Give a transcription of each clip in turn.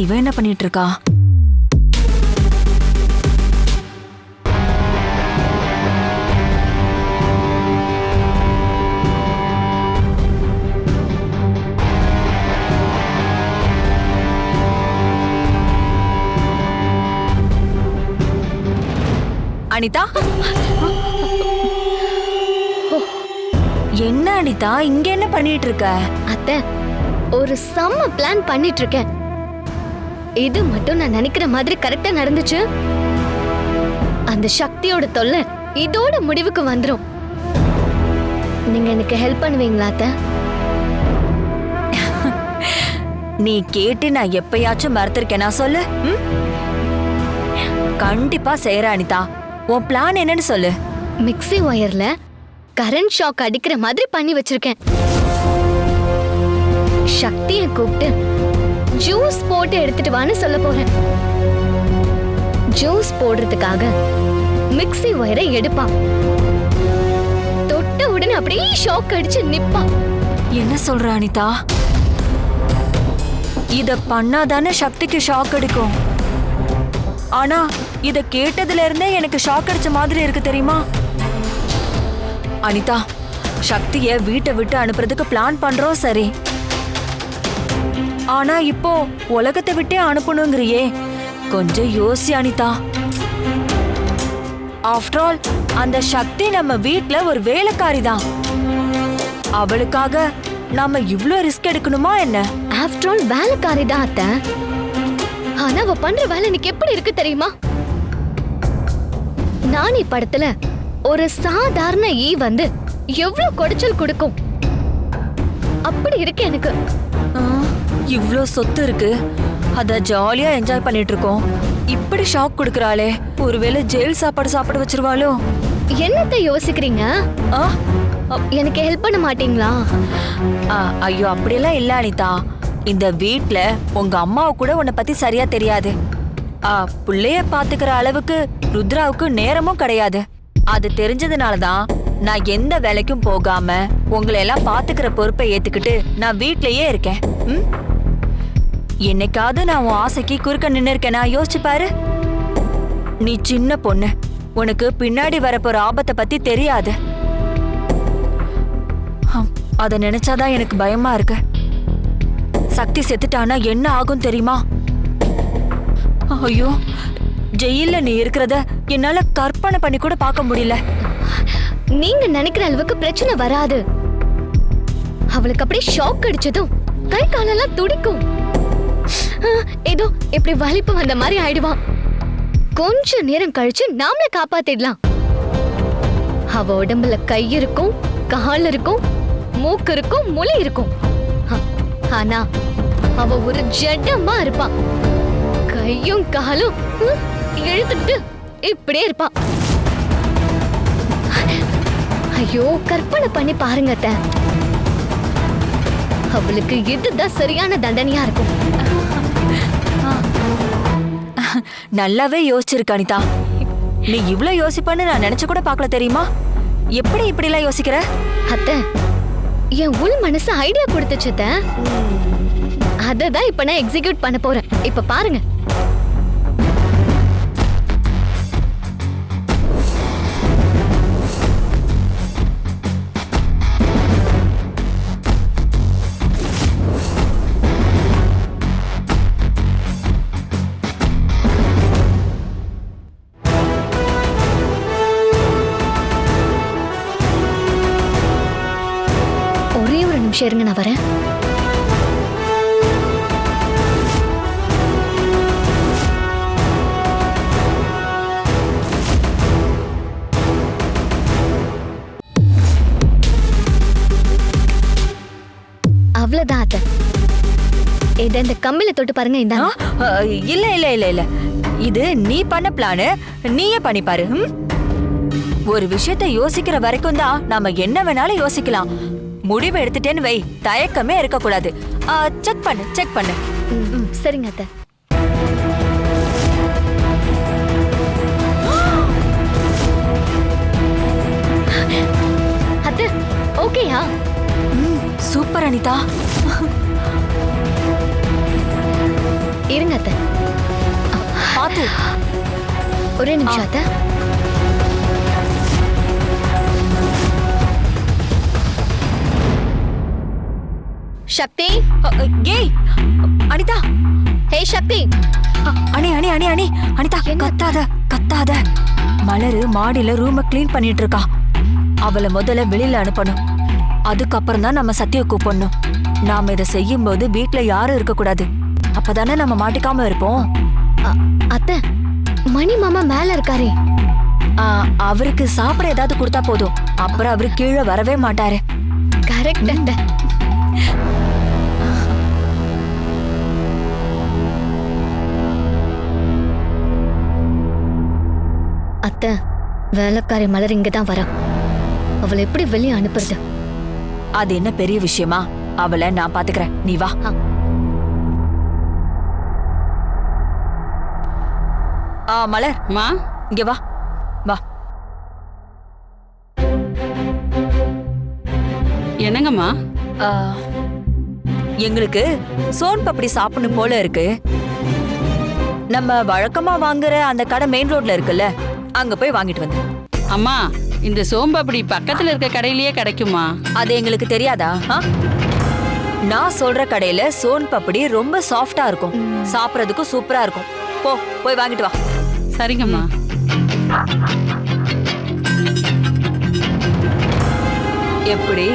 இவன் என்ன பண்ணிட்டு இருக்கா அனிதா? என்ன அனிதா இங்க என்ன பண்ணிட்டு இருக்க அத்தை ஒரு செம்ம பிளான் பண்ணிட்டு இருக்கேன் இது மட்டும் நான் நினைக்கிற மாதிரி கரெக்டா நடந்துச்சு. அந்த சக்தியோட தொல்லை இதோட முடிவுக்கு வந்துரும். நீங்க எனக்கு ஹெல்ப் பண்ணுவீங்களா அத்தை? நீ கேட்டு நான் எப்பயாச்சும் மறுத்திருக்கேனா சொல்லு? கண்டிப்பா செய்யற அனிதா. உன் பிளான் என்னன்னு சொல்லு. மிக்ஸி ஒயர்ல கரண்ட் ஷாக் அடிக்கிற மாதிரி பண்ணி வச்சிருக்கேன். சக்தியை கூப்பிட்டு ஜூஸ் போட்டு எடுத்துட்டு வான்னு சொல்ல போறேன். ஜூஸ் போடுறதுக்காக மிக்ஸி ஒயரை எடுப்பான். தொட்ட உடனே அப்படியே ஷாக் அடிச்சு நிப்பான். என்ன சொல்ற அனிதா? இத பண்ணாதானே சக்திக்கு ஷாக் அடிக்கும். ஆனா இத கேட்டதுல இருந்தே எனக்கு ஷாக் அடிச்ச மாதிரி இருக்கு தெரியுமா? அனிதா சக்திய வீட்டை விட்டு அனுப்புறதுக்கு பிளான் பண்றோம் சரி. ஆனா இப்போ உலகத்தை விட்டே அனுப்பணுங்கிறியே. கொஞ்சம் யோசி அனிதா. ஆஃப்டர் ஆல் அந்த சக்தி நம்ம வீட்ல ஒரு வேலைக்காரி தான் அவளுக்காக நாம இவ்ளோ ரிஸ்க் எடுக்கணுமா என்ன? ஆஃப்டர் ஆல் வேலைக்காரி தான் அத்தை. ஆனா அவ பண்ற வேலை எனக்கு எப்படி இருக்கு தெரியுமா? நானி படத்துல ஒரு சாதாரண ஈ வந்து எவ்வளவு குடைச்சல் கொடுக்கும்? அப்படி இருக்கு எனக்கு. இவ்ளோ சொத்து இருக்கு. அத ஜாலியா என்ஜாய் பண்ணிட்டு இருக்கோம் இப்படி ஷாக் கொடுக்கறாளே. ஒருவேளை ஜெயில் சாப்பாடு சாப்பிட வச்சிருவாளோ? என்னத்தை யோசிக்கிறீங்க? எனக்கு ஹெல்ப் பண்ண மாட்டீங்களா? ஐயோ அப்படியெல்லாம் இல்ல அனிதா. இந்த வீட்ல உங்க அம்மாவை கூட உன்னை பத்தி சரியா தெரியாது. ஆ, புள்ளைய பாத்துக்கிற அளவுக்கு ருத்ராவுக்கு நேரமும் கிடையாது. அது தெரிஞ்சதுனால தான் நான் எந்த வேலைக்கும் போகாம உங்களை எல்லாம் பாத்துக்கிற பொறுப்பை ஏத்துக்கிட்டு நான் வீட்லயே இருக்கேன். ம்? என்னைக்காவது நான் உன் ஆசைக்கு குறுக்க நின்னு இருக்கேனா யோசிச்சு பாரு. நீ சின்ன பொண்ணு. உனக்கு பின்னாடி வரப்போற ஆபத்தை பத்தி தெரியாது. அதை நினைச்சாதான் எனக்கு பயமா இருக்கு. சக்தி செத்துட்டானா என்ன ஆகும் தெரியுமா? ஐயோ ஜெயில நீ இருக்கிறத என்னால கற்பனை பண்ணி கூட பார்க்க முடியல. நீங்க நினைக்கிற அளவுக்கு பிரச்சனை வராது. அவளுக்கு அப்படியே ஷாக் அடிச்சதும் கை காலெல்லாம் துடிக்கும். ஏதோ இப்படி வலிப்பு வந்த மாதிரி ஆயிடுவான். கொஞ்ச நேரம் கழிச்சு நாமள காப்பாத்திடலாம். அவ உடம்புல கை இருக்கும் கால் இருக்கும் மூக்கு இருக்கும் முளை இருக்கும். ஆனா அவ ஒரு ஜடமா இருப்பான் கையும் காலும் இழுத்துட்டு இப்படியே இருப்பான் ஐயோ கற்பனை பண்ணி பாருங்க அவளுக்கு இதுதான் சரியான தண்டனையா இருக்கும்? நல்லாவே யோசிச்சிருக்க அனிதா. நீ இவ்ளோ யோசிப்பான்னு நான் நினைச்சு கூட பார்க்கல தெரியுமா? எப்படி இப்படி எல்லாம் யோசிக்கிற? அத்தை என் உள் மனசு ஐடியா கொடுத்துச்சு அத்தை. அததான் இப்ப நான் எக்ஸிக்யூட் பண்ண போறேன். இப்ப பாருங்க. நிமிஷம் இருங்க நான் வரேன். அவ்வளவுதான் அத்தை. இதை இந்த கம்பில தொட்டு பாருங்க இந்த இல்ல இல்ல இல்ல இல்ல. இது நீ பண்ண பிளானு நீயே பண்ணி பாரு ஒரு விஷயத்த யோசிக்கிற வரைக்கும் தான் நாம என்ன வேணாலும் யோசிக்கலாம். முடிவு எடுத்துட்டேன்னு வை. தயக்கமே இருக்க கூடாது செக் பண்ணு செக் பண்ணு. சரிங்க அத்தை. அத்தை ஓகேயா? சூப்பர் அனிதா. இருங்க அத்தை. பாத்து. ஒரே நிமிஷம் அத்தை. சக்தி ஏய் அனிதா. ஹே சக்தி அணி அணி அணி அணி அனிதா கத்தாத கத்தாத. மலரு மாடியில ரூம க்ளீன் பண்ணிட்டு இருக்கா அவளை முதல்ல வெளியில அனுப்பணும். அதுக்கப்புறம் தான் நம்ம சத்திய கூப்பிடணும். நாம இதை செய்யும் போது வீட்ல யாரும் இருக்க கூடாது அப்பதானே நம்ம மாட்டிக்காம இருப்போம். அத்தை மணி மாமா மேல இருக்காரே. அவருக்கு சாப்பிட ஏதாவது கொடுத்தா போதும். அப்புறம் அவரு கீழே வரவே மாட்டாரு. கரெக்ட் அத்தை வேலைக்காரி மலர் இங்க தான் வரா. அவளை எப்படி வெளியே அனுப்புறது? அது என்ன பெரிய விஷயமா? அவளை நான் பாத்துக்கிறேன். நீ வா. ஆ. மலர். மா? இங்க வா. வா. என்னங்கம்மா? ஆ, எங்களுக்கு சோன் பப்படி சாப்பிடணும் போல இருக்கு. நம்ம வழக்கமா வாங்குற அந்த கடை மெயின் ரோட்ல இருக்குல்ல? அங்க போய் வாங்கிட்டு வந்தேன். அம்மா இந்த சோம்பப்படி பக்கத்துல இருக்க கடையிலேயே கிடைக்குமா? அது எங்களுக்கு தெரியாதா? நான் சொல்ற கடையில சோன் பப்படி ரொம்ப சாஃப்டா இருக்கும். சாப்பிடறதுக்கும் சூப்பரா இருக்கும். போ போய் வாங்கிட்டு வா. சரிங்கம்மா. எப்படி?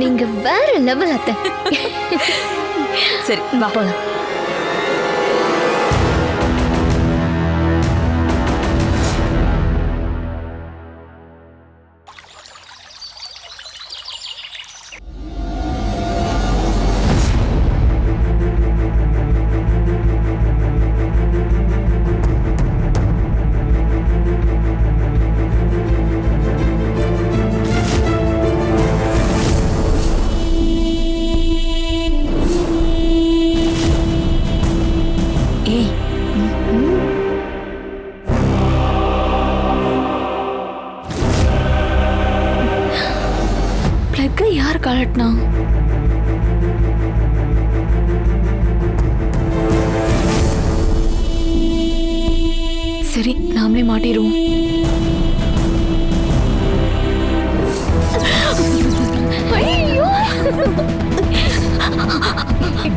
நீங்க வேற லெவல் அத்தை. சரி வா. போலாம்.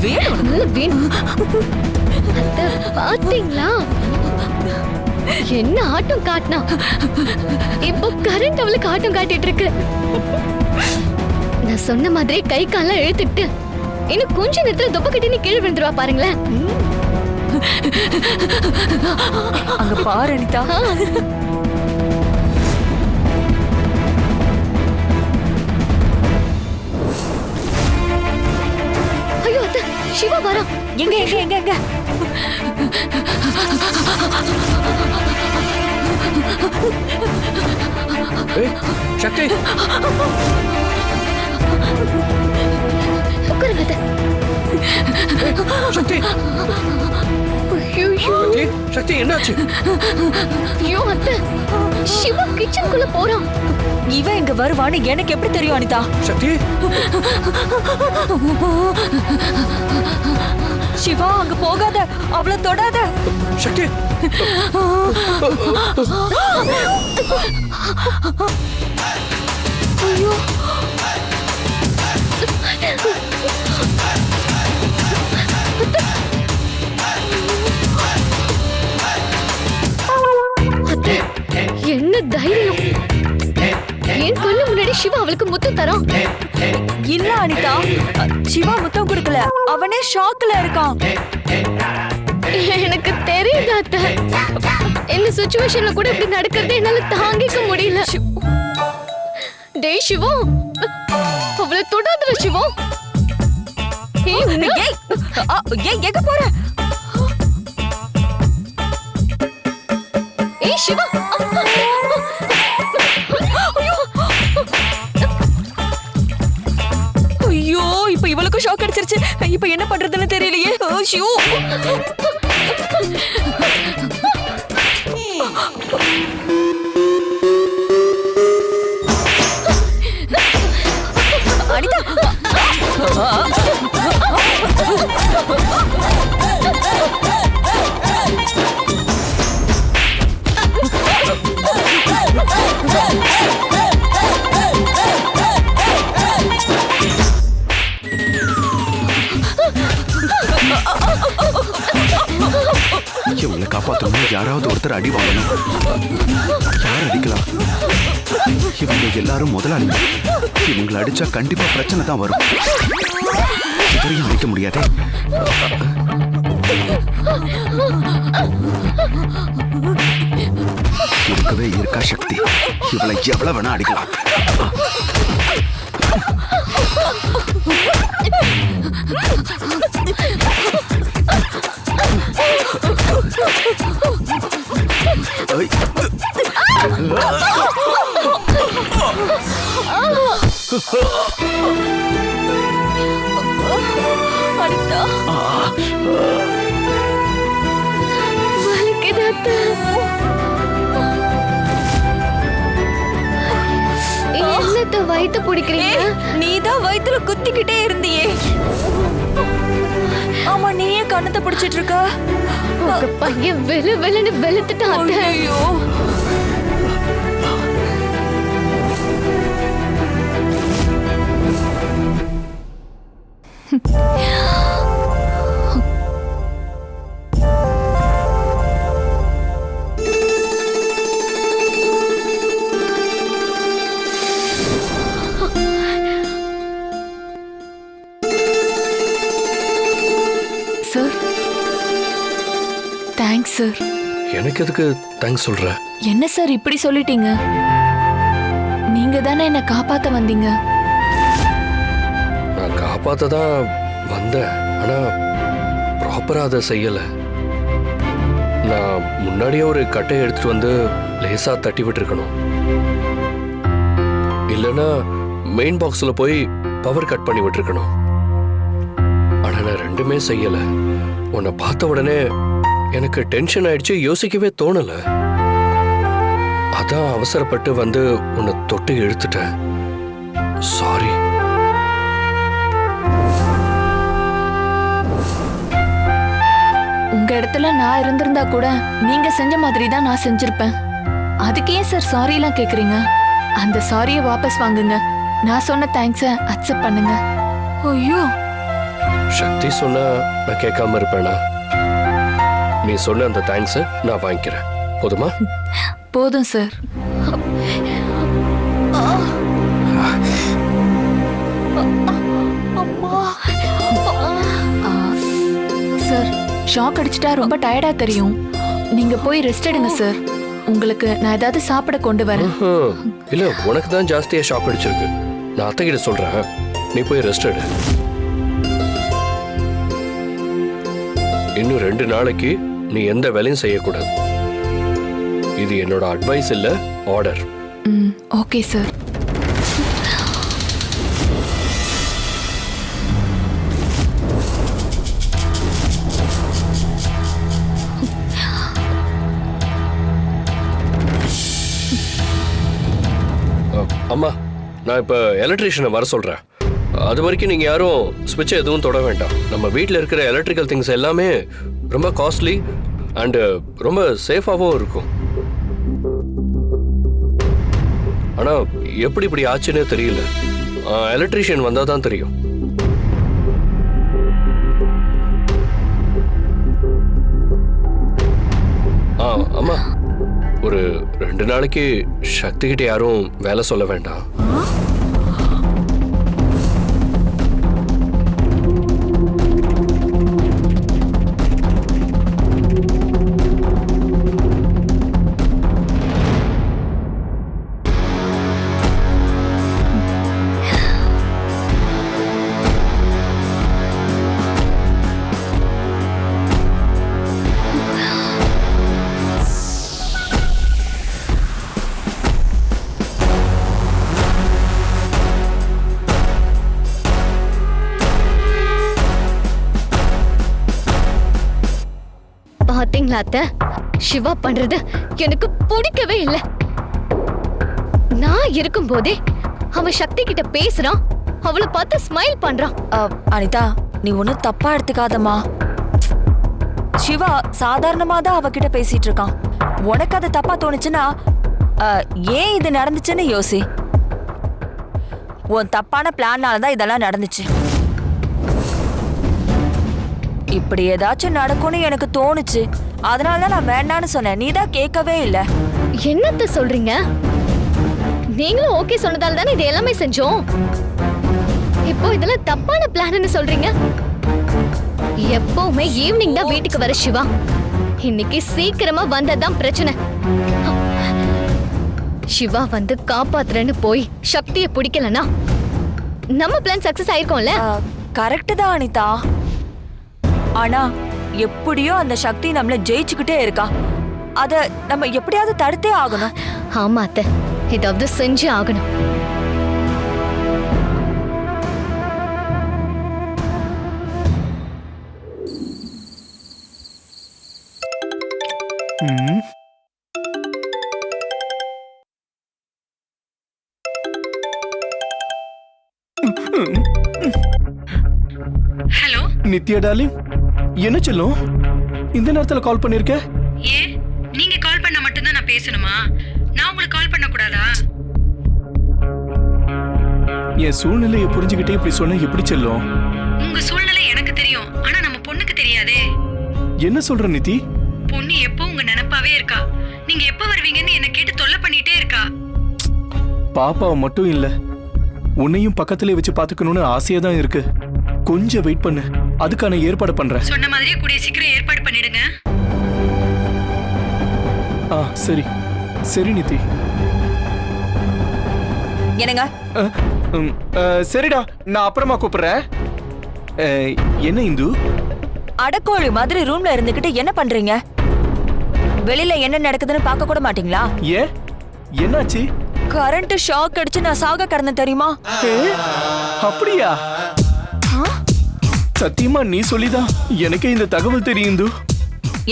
வேணும் நல்ல வேணும் அத்தை பாத்தீங்களா என்ன ஆட்டம் காட்டினா? இப்போ கரண்ட் அவளுக்கு ஆட்டம் காட்டிட்டு இருக்கு. நான் சொன்ன மாதிரி கை காலம் இழுத்துட்டு இன்னும் கொஞ்ச நேரத்துல தொப்ப கட்டி கீழே விழுந்துருவா பாருங்களேன். அங்க பாரு அனிதா. சிவா வரா எங்க எங்க எங்க? எங்க சக்தி. உட்காருங்க சக்தி. சக்தி சக்தி என்னாச்சு? ஐயோ அத்தை. சிவா கிச்சனுக்குள்ள போறான். இவன் இங்க வருவான்னு எனக்கு எப்படி தெரியும் அனிதா? சக்தி? சிவா அங்க போகாத. அவள தொடாத. சக்தி. அத்தை என்ன தைரியம்? என் கண்ணு முன்னாடி சிவா அவளுக்கு முத்தம் தரான். இல்ல அனிதா சிவா முத்தம் கொடுக்கல. அவனே ஷாக்ல இருக்கான். எனக்கு தெரியுது அத்தை. இந்த சுச்சுவேஷன்ல கூட இப்படி நடக்கிறது என்னால தாங்கிக்க முடியல. டேய் சிவா அவளை தொடாதுல சிவா. ஏய் எங்க போற? சிவா! ஐயோ! இப்ப இவளுக்கும் ஷாக் அடிச்சிருச்சு. இப்ப என்ன பண்றதுன்னு தெரியலையே. ஐயோ! அனிதா அடிச்சா கண்டிப்பா பிரச்சனை தான் வரும். இவரையும் அடிக்க முடியாதே. இருக்கவே இருக்கா சக்தி. இவளை எவ்வளவு வேணா அடிக்கலாம். ஐ, வலிக்குது அத்தை. என்னத்த வயித்து பிடிக்கிறீங்க? நீதான் வயித்துல குத்திக்கிட்டே இருந்தியே. ஆமா நீயே கண்ணத்தை பிடிச்சிட்டு இருக்க? உங்க பையன் வெளு வெளுன்னு வெளுத்துட்டான். ஐயோ. சார் தேங்க்ஸ் சார் எனக்கு எதுக்கு தேங்க்ஸ் சொல்ற? என்ன சார் இப்படி சொல்லிட்டீங்க? நீங்க தானே என்ன காப்பாத்த வந்தீங்க? பார்த்து தான் வந்தேன் ஆனால் ப்ராப்பராக அதை செய்யலை. நான் முன்னாடியே ஒரு கட்டையை எடுத்துட்டு வந்து லேசாக தட்டி விட்டுருக்கணும். இல்லைன்னா மெயின் பாக்ஸில் போய் பவர் கட் பண்ணி விட்டுருக்கணும். ஆனால் நான் ரெண்டுமே செய்யலை. உன்னை பார்த்த உடனே எனக்கு டென்ஷன் ஆயிடுச்சு யோசிக்கவே தோணலை. அதான் அவசரப்பட்டு வந்து உன்னை தொட்டு இழுத்துட்டேன். சாரி உங்க இடத்துல நான் இருந்திருந்தா கூட நீங்க செஞ்ச மாதிரி தான் நான் செஞ்சிருப்பேன். அதுக்கு சார் சாரி எல்லாம் கேக்குறீங்க? அந்த சாரியை வாபஸ் வாங்குங்க. நான் சொன்ன தேங்க்ஸை அக்செப்ட் பண்ணுங்க. ஐயோ. சக்தி சொன்னா நான் கேட்காம இருப்பேனா? நீ சொன்ன அந்த தேங்க்ஸ் நான் வாங்கிக்கிறேன். போதுமா? போதும் சார் ஆ, ஷாக் அடிச்சிட்டா ரொம்ப டயர்டா தெரியும். நீங்க போய் ரெஸ்ட் எடுங்க சார் உங்களுக்கு நான் ஏதாவது சாப்பிட கொண்டு வரேன். இல்ல உனக்கு தான் ஜாஸ்தியா ஷாக் அடிச்சிருக்கு. நான் அத்தை கிட்ட சொல்றேன். நீ போய் ரெஸ்ட் எடு. இன்னும் ரெண்டு நாளைக்கு நீ எந்த வேலையும் செய்யக்கூடாது. இது என்னோட அட்வைஸ் இல்ல ஆர்டர் ம் ஓகே சார் நான் இப்போ எலக்ட்ரிஷியனை வர சொல்கிறேன் அது வரைக்கும் நீங்கள் யாரும் ஸ்விட்சை எதுவும் தொட வேண்டாம். நம்ம வீட்டில் இருக்கிற எலக்ட்ரிக்கல் திங்ஸ் எல்லாமே ரொம்ப காஸ்ட்லி அண்டு ரொம்ப சேஃபாகவும் இருக்கும். ஆனால் எப்படி இப்படி ஆச்சுன்னே தெரியல. எலக்ட்ரிஷியன் வந்தால் தான் தெரியும். ஆ அம்மா. ஒரு ரெண்டு நாளைக்கு சக்திகிட்ட யாரும் வேலை சொல்ல வேண்டாம். அத்தை சிவா பண்றது எனக்கு பிடிக்கவே இல்ல. நான் இருக்கும்போதே அவன் சக்தி கிட்ட பேசுறான் அவளை பார்த்து ஸ்மைல் பண்றான். அஹ் அனிதா நீ ஒன்னும் தப்பா எடுத்துக்காதம்மா. சிவா சாதாரணமா தான் அவகிட்ட பேசிட்டு இருக்கான். உனக்கு அது தப்பா தோணுச்சுன்னா அ, ஏன் இது நடந்துச்சுன்னு யோசி. உன் தப்பான பிளான்னால தான் இதெல்லாம் நடந்துச்சு. இப்படி ஏதாச்சும் நடக்கும்னு எனக்கு தோணுச்சு. அதனால தான் நான் வேண்டான்னு சொன்னேன். நீ தான் கேட்கவே இல்லை. என்னத்த சொல்றீங்க? நீங்களும் ஓகே சொன்னதால தானே இது எல்லாமே செஞ்சோம். இப்போ இதெல்லாம் தப்பான பிளான்னு சொல்றீங்க? எப்பவுமே ஈவினிங் தான் வீட்டுக்கு வர சிவா. இன்னைக்கு சீக்கிரமா வந்ததான் பிரச்சனை. சிவா வந்து காப்பாத்துறேன்னு போய் சக்தியை பிடிக்கலனா நம்ம பிளான் சக்சஸ் ஆயிருக்கோம்ல? கரெக்ட் தான் அனிதா. ஆனா எப்படியோ அந்த சக்தி நம்மள ஜெயிச்சுக்கிட்டே இருக்கா. அத நம்ம எப்படியாவது தடுத்தே ஆகணும். ஆமா அத்தை. ஏதாவது செஞ்சு ஆகணும். ஹலோ? நித்யா டார்லிங்? என்ன செல்லும்? இந்த நேரத்துல கால் பண்ணிருக்க? ஏன் நீங்க கால் பண்ணா மட்டும்தான் நான் பேசணுமா? நான் உங்களுக்கு கால் பண்ண கூடாதா என் சூழ்நிலையை புரிஞ்சுக்கிட்டே இப்படி சொன்ன எப்படி செல்லும்? உங்க சூழ்நிலை எனக்கு தெரியும். ஆனா நம்ம பொண்ணுக்கு தெரியாதே. என்ன சொல்ற நிதி? பொண்ணு எப்போ உங்க நினைப்பாவே இருக்கா? நீங்க எப்ப வருவீங்கன்னு என்ன கேட்டு தொல்லை பண்ணிட்டே இருக்கா? பாப்பாவை மட்டும் இல்ல உன்னையும் பக்கத்திலே வச்சு பாத்துக்கணும்னு ஆசையா தான் இருக்கு. கொஞ்சம் வெயிட் பண்ணு. அதுக்கான ஏற்பாடு பண்றேன். சொன்ன ஆ சரி. சரி நிதி. என்னங்க? சரிடா நான் அப்புறமா கூப்பிடுறேன். என்ன இந்து? அடக்கோழி மாதிரி ரூம்ல இருந்துகிட்டு என்ன பண்றீங்க? வெளியில என்ன நடக்குதுன்னு பார்க்க கூட மாட்டீங்களா? ஏன் என்னாச்சு? கரண்ட் ஷாக் அடிச்சு நான் சாக கிடந்தேன் தெரியுமா? ஏ, அப்படியா? சத்தியமா நீ சொல்லிதான். எனக்கே இந்த தகவல் தெரியும் இந்து.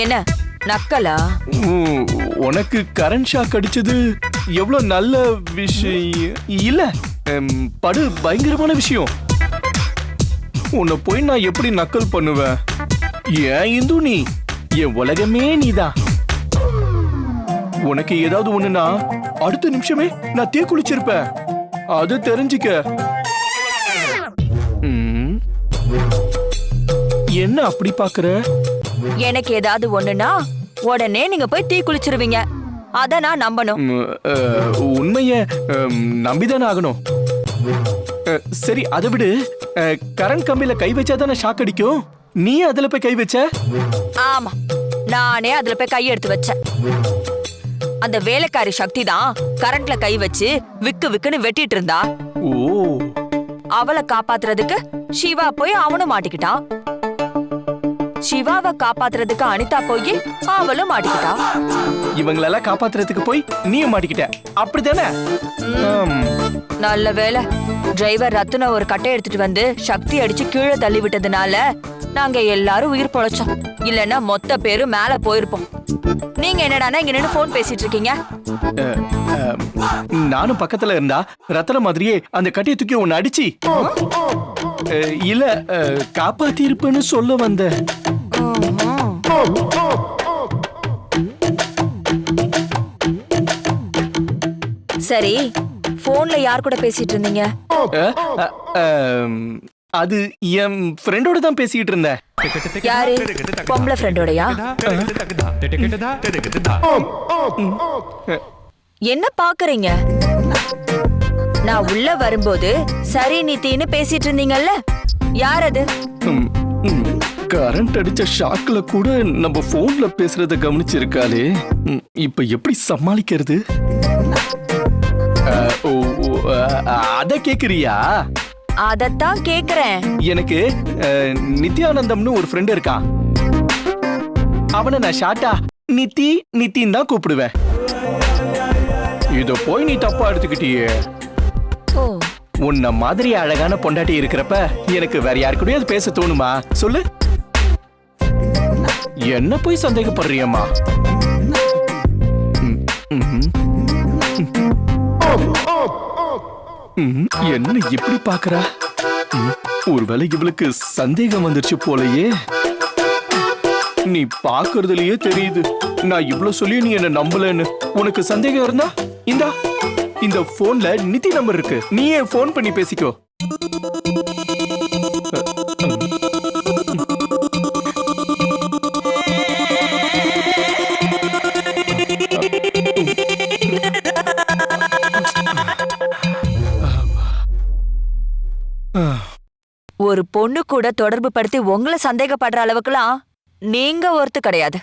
என்ன? நக்கலா? உனக்கு கரண்ட் ஷாக் அடிச்சது? எவ்வளவு நல்ல விஷயம்? இல்ல படு பயங்கரமான விஷயம். உன்னை போய் நான் எப்படி நக்கல் பண்ணுவேன்? ஏன் இந்து நீ? என் உலகமே நீதான் உனக்கு ஏதாவது ஒண்ணுனா அடுத்த நிமிஷமே நான் தீ குளிச்சிருப்பேன். அது தெரிஞ்சுக்க. என்ன அப்படி பாக்குற? எனக்கு ஏதாவது ஒண்ணுனா உடனே நீங்க போய் தீ குளிச்சிருவீங்க. அத நான் நம்பணும். உண்மைய நம்பிதானே ஆகணும். சரி அதை விடு. கரண்ட் கம்பியில கை வச்சா தானே ஷாக் அடிக்கும்? நீ அதுல போய் கை வச்ச? ஆமா நானே அதுல போய் கை எடுத்து வச்சேன் அந்த வேலைக்காரி சக்தி தான் கரண்ட்ல கை வச்சு விக்கு விக்குன்னு வெட்டிட்டு இருந்தா. ஓ. அவளை காப்பாத்துறதுக்கு சிவா போய் அவனும் மாட்டிக்கிட்டான். சிவாவை காப்பாத்துறதுக்கு அனிதா போய் அவளும் மாட்டிக்கிட்டா? இவங்களெல்லாம் காப்பாத்துறதுக்கு போய் நீயும் மாட்டிக்கிட்ட. அப்படிதானே. நல்ல வேலை டிரைவர் ரத்துன ஒரு கட்டை எடுத்துட்டு வந்து சக்தி அடிச்சு கீழே தள்ளி விட்டதுனால நாங்க எல்லாரும் உயிர் பொழைச்சோம். இல்லைன்னா மொத்த பேரும் மேல போயிருப்போம். நீங்க என்னடானா இங்க நின்னு போன் பேசிட்டு இருக்கீங்க நானும் பக்கத்துல இருந்தா ரத்தன மாதிரியே அந்த கட்டியை தூக்கி உன்னை அடிச்சு. இல்ல காப்பாத்தி இருப்பேன்னு சொல்ல வந்தேன் சரி போன்ல யார் கூட பேசிட்டு இருந்தீங்க? அது என் ஃப்ரெண்டோட தான் பேசிக்கிட்டு இருந்தேன். யாரு? பொம்பளை ஃப்ரெண்டோடயா என்ன பாக்குறீங்க? நான் உள்ள வரும்போது சரி நித்தின்னு பேசிட்டு இருந்தீங்கல்ல? யார் அது. கரண்ட் அடிச்ச ஷாக்ல கூட நம்ம போன்ல பேசுறத கவனிச்சிருக்காளே. இப்ப எப்படி சமாளிக்கிறது? அத கேக்குறியா? அதத்தான் கேக்குறேன். எனக்கு நித்யானந்தம்னு ஒரு ஃப்ரெண்ட் இருக்கான் அவனை நான் ஷார்ட்டா நித்தி நித்தின்னு தான் கூப்பிடுவேன். இத போய் நீ தப்பா எடுத்துக்கிட்டியே. உன்ன மாதிரி அழகான பொண்டாட்டி இருக்கிறப்ப எனக்கு வேற யாருக்கூடயாவது பேச தோணுமா? சொல்லு. என்ன போய் சந்தேகப்படுறியம்மா? என்ன இப்படி பாக்குறா ஒருவேளை இவளுக்கு சந்தேகம் வந்துருச்சு போலயே. நீ பாக்குறதுலயே தெரியுது. நான் இவ்ளோ சொல்லி நீ என்ன நம்பலன்னு. உனக்கு சந்தேகம் இருந்தா? இந்தா. இந்த போன்ல நிதி நம்பர் இருக்கு. நீயே போன் பண்ணி பேசிக்கோ. ஒரு பொண்ணு கூட தொடர்பு படுத்தி உங்களை சந்தேகப்படுற அளவுக்குலாம் நீங்க ஒருத்து கிடையாது.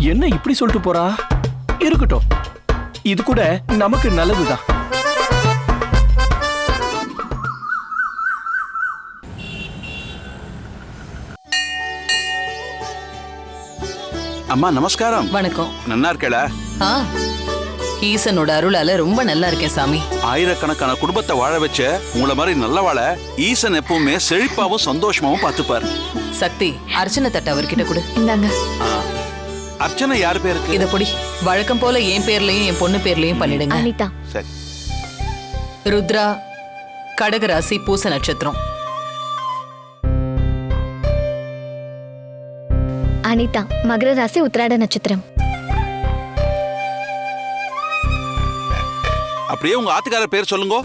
என்ன இப்படி சொல்லிட்டு போறா? இருக்கட்டும். இது கூட நமக்கு நல்லதுதான். அம்மா நமஸ்காரம். வணக்கம். நன்னா இருக்கல ஆ ஈசனோட அருளால ரொம்ப நல்லா இருக்கேன் சாமி. ஆயிரக்கணக்கான குடும்பத்தை வாழ வச்ச உங்களை மாதிரி நல்ல வாழ ஈசன் எப்பவுமே செழிப்பாவும் சந்தோஷமாவும் பார்த்துப்பார். சக்தி அர்ச்சனை தட்ட அவர்கிட்ட கொடு. இந்தாங்க. ஆ. அர்ச்சனை யார் பேருக்கு? இத பொடி. வழக்கம் போல என் பேர்லயும் என் பொண்ணு பேர்லயும் பண்ணிடுங்க. அனிதா. சரி. ருத்ரா கடகராசி பூச நட்சத்திரம். அனிதா மகர ராசி உத்திராட நட்சத்திரம். அப்படியே உங்க ஆத்துக்காரர் பேர் சொல்லுங்க.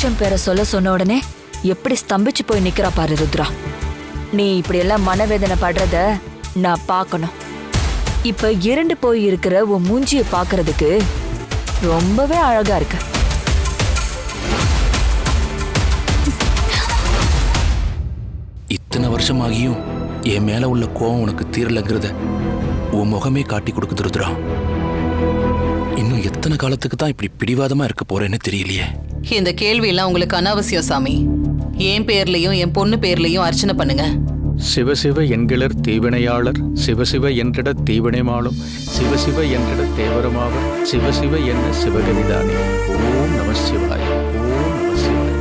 புருஷன் பேரை சொல்ல சொன்ன உடனே எப்படி ஸ்தம்பிச்சு போய் நிக்கிறா பாரு ருத்ரா. நீ இப்படி எல்லாம் மனவேதனை படுறத நான் பார்க்கணும். இப்ப இரண்டு போய் இருக்கிற உன் மூஞ்சிய பார்க்கறதுக்கு ரொம்பவே அழகா இருக்கு. இத்தனை வருஷமாகியும் என் மேல உள்ள கோவம் உனக்கு தீரலங்கிறத உன் முகமே காட்டி கொடுக்குது ருத்ரா. இன்னும் எத்தனை காலத்துக்கு தான் இப்படி பிடிவாதமா இருக்க போறேன்னு தெரியலையே. இந்த கேள்வியெல்லாம் உங்களுக்கு அனாவசியம் சாமி. என் பேர்லயும் என் பொண்ணு பேர்லயும் அர்ச்சனை பண்ணுங்க. சிவசிவ என்கிழர் தீவினையாளர் சிவசிவ என்றிட தீவினைமாலும் சிவசிவ என்றிட தேவரமாவர் சிவசிவ என்ன சிவகதிதானே. ஓம் நம சிவாய் ஓம் நம சிவாய்.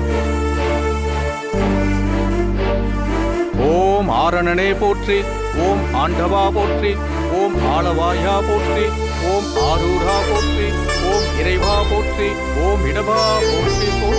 ஓம் ஆரணனே போற்றி ஓம் ஆண்டவா போற்றி ஓம் ஆளவாயா போற்றி ஓம் ஆரூரா போற்றி ஓம் இறைவா போற்றி ஓம் இடவா போற்றி போ